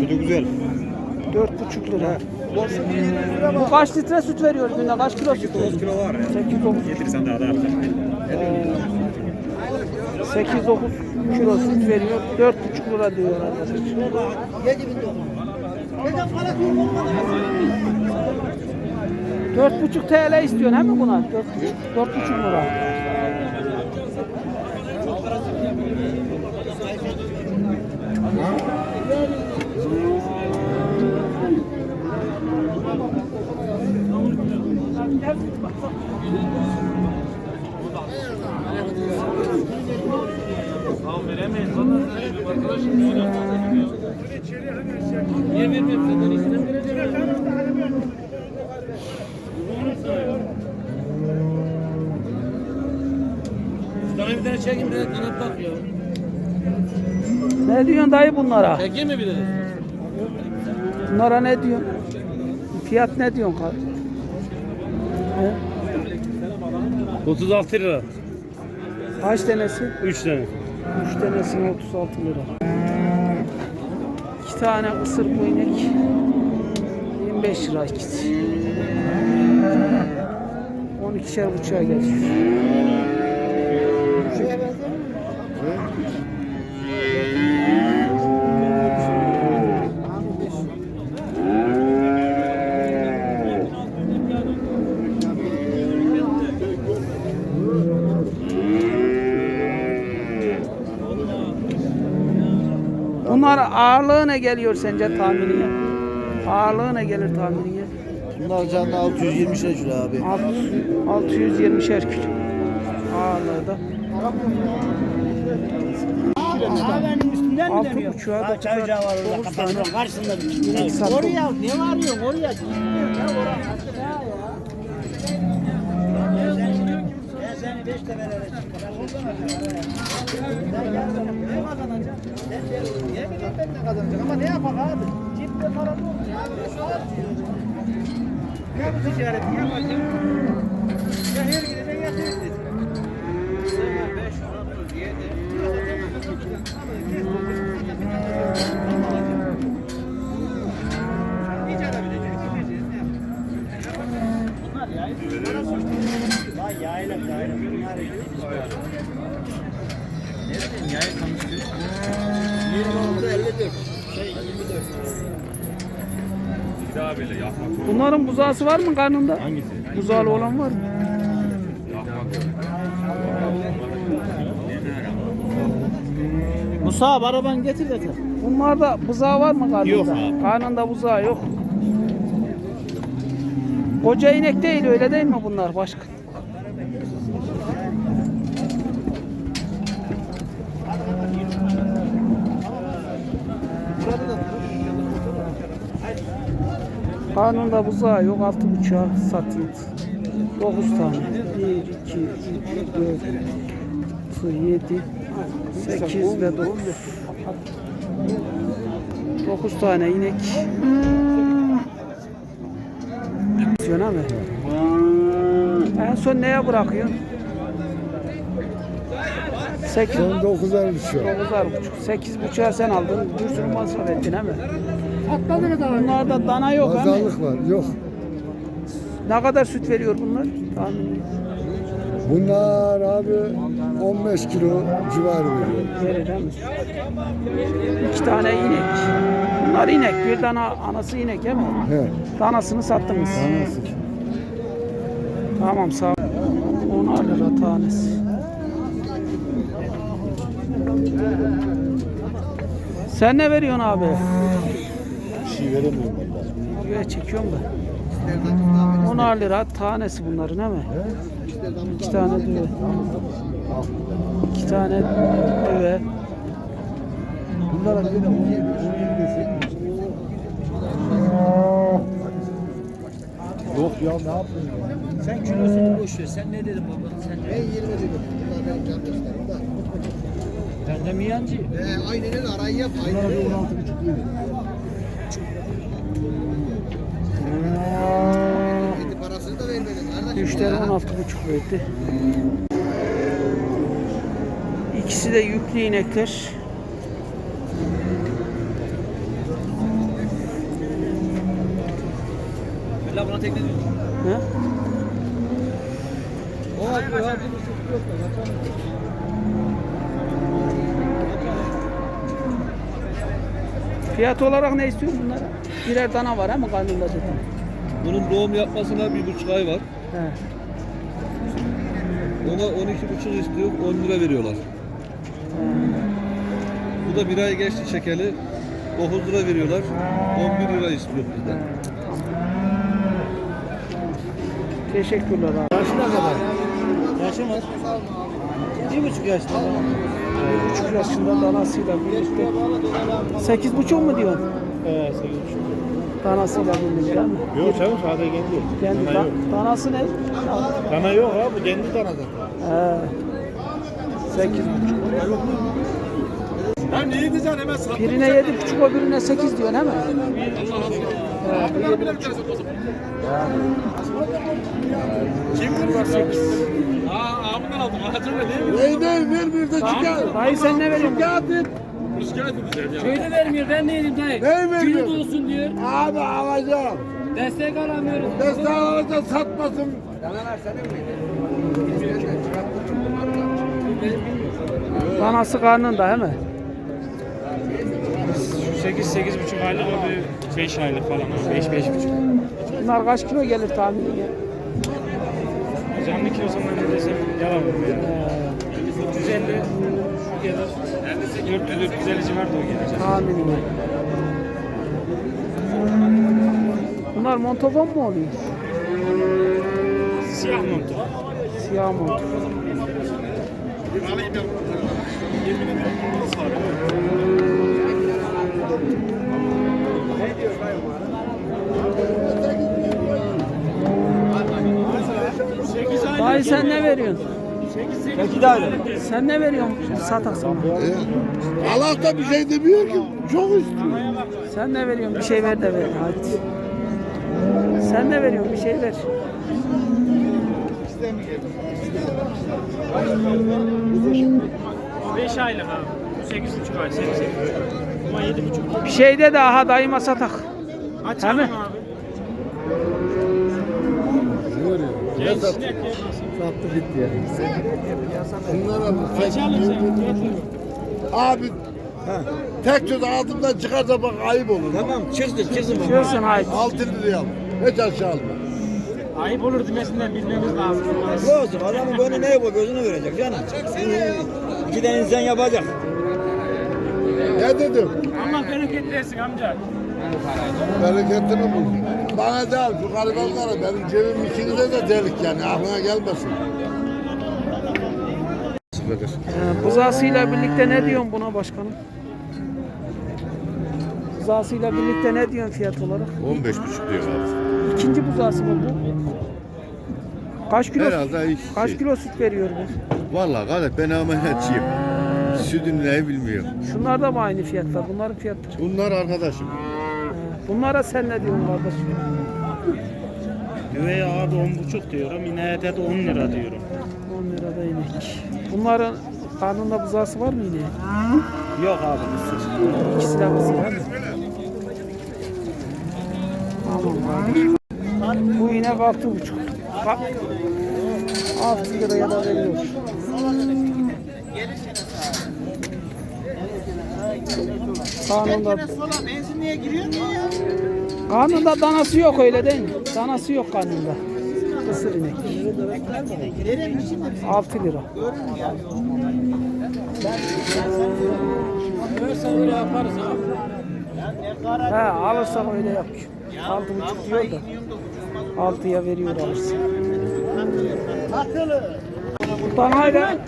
Sütü güzel. 4,5 lira. Bu kaç litre süt veriyor günde? Kaç kilo süt veriyor? 9 kilo var ya. 8-9 Getirsen daha da artar. 8-9 kilo süt veriyor. 4,5 lira diyor arkadaşlar. 4,5 TL istiyorsun he mi buna? 4,5 4,5 lira. Sana bir tane çekeyim bir kanat bak ya. Ne diyorsun dayı bunlara? Çekeyim mi bir de? Bunlara ne diyorsun? Fiyat ne diyorsun kar? He? 36 lira. Kaç tanesi? 3 tane. 3 tanesine 36 lira. 2 tane ısır inek 25 lira ikisi. 12'şer buçuğa geliyor. Bunlar ağırlığı ne geliyor sence tahminiye? Ağırlığı ne gelir tahminiye? Bunlar canlı 620 lira kilo abi. 620'şer kilo. Ağırlığı da. Altı buçuğa orada dokuz tane. karşısında. Oraya ne varıyorsun oraya? Ya oraya aşağı ya. Ben ne de niye bileyim ben ne kazanacağım ama ne yapak abi? Cepte para. Ya böyle saat diyor. Ya bu ticareti yapacağım. Ya her gideceksin ya her gideceksin. Beş, otuz, yedi. Daha böyle yapmak. Bunların buzağısı var mı karnında? Hangisi? Buzağlı olan var mı? Musa abi arabanı getir getir. Bunlarda buzağı var mı karnında? Yok abi. Karnında buzağı yok. Koca inek değil öyle değil mi bunlar başka? Karnında buzağı yok altı buçuğa satıldı. Dokuz tane. Bir, iki, üç, dört, altı, yedi, sekiz ve dokuz. 9 tane inek. Diyorsun abi. En son neye bırakıyorsun? 8 Son 9'ar düşüyor. 9'ar buçuk. 8 buçuğa sen aldın. Bir sürü masraf ettin değil mi? Bunlarda dana yok hani. Pazarlık var. Yok. Ne kadar süt veriyor bunlar? Tahmin Bunlar abi 15 kilo civarı veriyor. verir değil mi? İki tane inek. Bunlar inek. Bir tane anası inek değil mi? He. Danasını sattınız. Anasın. Tamam sağ ol. 10 lira tanesi. Sen ne veriyorsun abi? Şey veremiyorum ben. Buraya çekiyorum da. 10 lira tanesi bunların değil mi? İki tane düve. İki tane düve. Bunlara bir de 17 17 desek. Yok ya ne yaptın ya? Sen kilosunu boş ver. Sen ne dedin baba? Sen Ben 20 dedim. Bunlar benim can dostlarım da. ben de miyancı. Ee, aynen öyle arayı yap. Aynen öyle. 16 buçuk Eşler 16,5 verdi. İkisi de yüklü inekler. Bella buna tekne diyor. He? O abi, abi. Fiyat olarak ne istiyorsun bunlara? Birer dana var ama karnında dedim. Bunun doğum yapmasına bir buçuk ay var. Ona 12 buçuk istiyor, 10 lira veriyorlar. Bu da bir ay geçti çekeli, 9 lira veriyorlar, 11 lira istiyor bizden. Teşekkürler abi. Yaşına kadar. Yaşamaz. Bir buçuk yaşında. Bir buçuk yaşında danasıyla birlikte. Sekiz buçuk mu diyorsun? Ee, sekiz buçuk. Danasıyla birlikte mi? Yok canım sadece kendi. Kendi Dana da, yok. danası ne? Dana yok abi kendi dana zaten. Sekiz buçuk. Ben niye diyeceksin hemen sat. Birine yedi buçuk o birine sekiz diyorsun değil mi? He, yedi buçuk. Kim bunlar sekiz? Aa abimden aldım. Hatırla değil mi? Ney ney ver bir de çıkar. Dayı sen ne veriyorsun? Şikayet edeceğim ya. Köyde vermiyor ben ne yedim dayı. Ney Günü veriyor? dolsun diyor. Abi alacağım. Destek alamıyoruz. Destek alacağım satmasın. Danası karnında he mi? 8 8 buçuk aylık o bir 5 aylık falan. 5 5 buçuk. Bunlar kaç kilo gelir tahmini? Canlı kilosundan ne desem yalan olur ya. 350 şu gelir. 400 450 civarında o gelecek. Tahmini. Bunlar montofon mu oluyor? Siyah montu. Siyah mont. Dayı sen ne veriyorsun? Sen ne veriyorsun? Satak sana. Allah da bir şey demiyor ki. Çok istiyor. Sen ne veriyorsun? Bir şey ver de ver. Hadi. Sen ne veriyorsun? Bir şey ver. Beş aylık abi. 8 buçuk ay. 8 8 buçuk ay. Ama 7 buçuk. Bir şey de daha dayıma satak. Açalım abi. Ne sattı? Gitti yani. Bunlara bak. Abi tek söz ağzımdan çıkarsa bak ayıp olur. Tamam çıksın çıksın. Diyorsun haydi. 6 liraya al. Hiç aşağı alma. Ayıp olur demesinden bilmemiz lazım. Olsun adamın gönlü neye bu gözünü verecek canım. İki tane insan yapacak. Ne dedim? Allah bereket versin amca. Bereketini bul. Bana değil şu garibanlara benim cebim ikinize de delik yani aklına gelmesin. Ee, buzağısıyla birlikte ne diyorsun buna başkanım? Buzağısıyla birlikte ne diyorsun fiyat olarak? 15 buçuk diyor abi. İkinci buzağısı mı bu? Kaç kilo? Herhalde iki Kaç şey. kilo süt veriyor bu? Vallahi kardeş ben ameliyatçıyım. Sütünü ne bilmiyorum. Şunlar da mı aynı fiyatlar? Bunların fiyatları. Bunlar arkadaşım. Bunlara sen ne diyorsun kardeş? Düveye abi 10 buçuk diyorum. İneğe de 10 lira diyorum. 10 lirada inek. Bunların karnında buzağısı var mı ineğin? Yok abi mısır. İkisi de değil mi? Tamam kardeş. Bu inek altı buçuk. Bak. Altı liraya da veriyor. Karnında, Sola benzinliğe giriyor mu ya? karnında danası yok öyle değil mi? Danası yok karnında. Kısır inek. Şimdi? 6 lira. Görsen öyle yaparız ha. He alırsak öyle yapıyor. Altı buçuk diyor da. Altıya veriyor alırsa. Danayla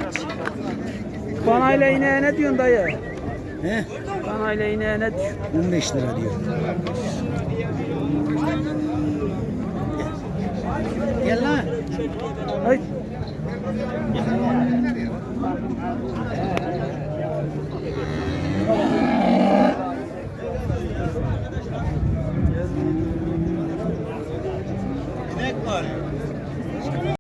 Danayla ineğe ne diyorsun dayı? He? Danayla ineğe ne diyorsun? 15 lira diyor.